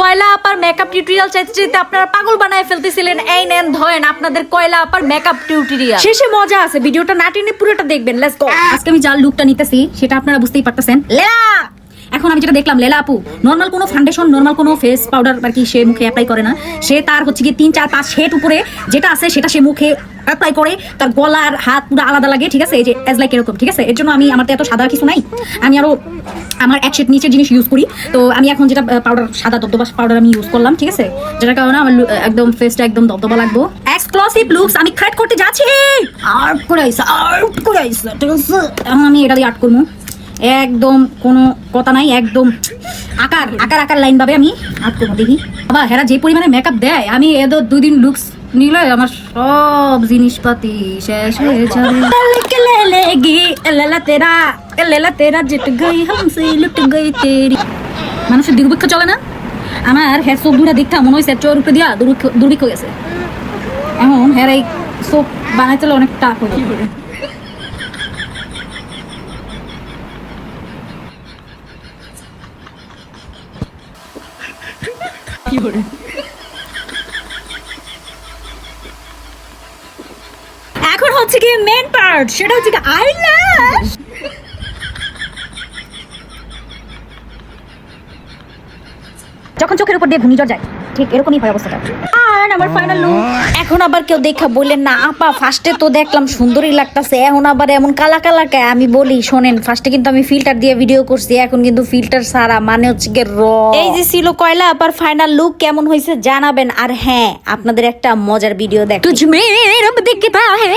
কয়লা আপার makeup tutorial চাইতে চাইতে আপনারা পাগল বানায় ফেলতেছিলেন। এই নেন ধরেন আপনাদের কয়লা আপার মেকআপ টিউটোরিয়াল শেষে মজা আছে ভিডিওটা না টেনে পুরোটা দেখবেন লেটস গো আজকে আমি যার লুকটা নিতেছি সেটা আপনারা বুঝতেই পারতেছেন। লেলা এখন আমি যেটা দেখলাম, লেলা আপু নর্মাল কোনো ফাউন্ডেশন নর্মাল কোনো ফেস পাউডার আর কি সে মুখে অ্যাপ্লাই করে না। সে তার হচ্ছে কি তিন, চার, পাঁচ শেড উপরে যেটা আছে সেটা সে মুখে অ্যাপ্লাই করে। তার গলার হাত পুরো আলাদা লাগে, ঠিক আছে? এই যে এজ লাইক এরকম, ঠিক আছে? এর জন্য আমি, আমার তো এত সাদা কিছু নাই। আমি আরও আমার এক শেড নিচের জিনিস ইউজ করি। তো আমি এখন যেটা পাউডার সাদা দবদবা পাউডার আমি ইউজ করলাম, ঠিক আছে? যেটার কারণে আমার একদম ফেসটা একদম দবদবা লাগবো। এক্সক্লুসিভ লুকস আমি ক্রিয়েট করতে যাচ্ছি! আর্ট করে আইসা আর্ট করে আইসা ঠিক আছে? আমি এটা দিয়ে আর্ট করব। একদম কোনো কথা নাই একদম আকার আকার আকার লাইন ভাবে আমি করব দেখি বাবা হেরা যে পরিমাণে মেকআপ দেয় আমি এদ দুই দিন লুকস নিলে আমার সব জিনিসপাতি শেষ হয়ে যাবে। লেগি লেলা তেরা লেলা তেরা জিত গই হামসে লুট গই তেরি। মানুষের দুর্ভিক্ষ চলে না? আমার হের চোখ দুটা দেখতাম মনে হয়েছে চোর উপরে দিয়া দুর্ভিক্ষ গেছে। এখন হের এই চোখ বানাইতে অনেক টাফ হয়ে এখন হচ্ছে কি মেন পার্ট সেটা হচ্ছে কি আইল্যাশ যখন চোখের উপর দিয়ে ঘূর্ণিঝড় যায় ঠিক এরকমই হয় অবস্থাটা। আমার ফাইনাল লুক এখন আবার কেউ দেখা বললেন না আপা ফার্স্টে তো দেখলাম সুন্দরই লাগতাছে এখন আবার এমন কালা কালা কে? আমি বলি শোনেন ফার্স্টে কিন্তু আমি ফিল্টার দিয়ে ভিডিও করছি এখন কিন্তু ফিল্টার সারা মানে হচ্ছে গিয়ে র এই যে ছিল কয়লা আবার ফাইনাল লুক কেমন হয়েছে জানাবেন। আর হ্যাঁ আপনাদের একটা মজার ভিডিও দেখ। তুঝ মে রব দেখতে পাহে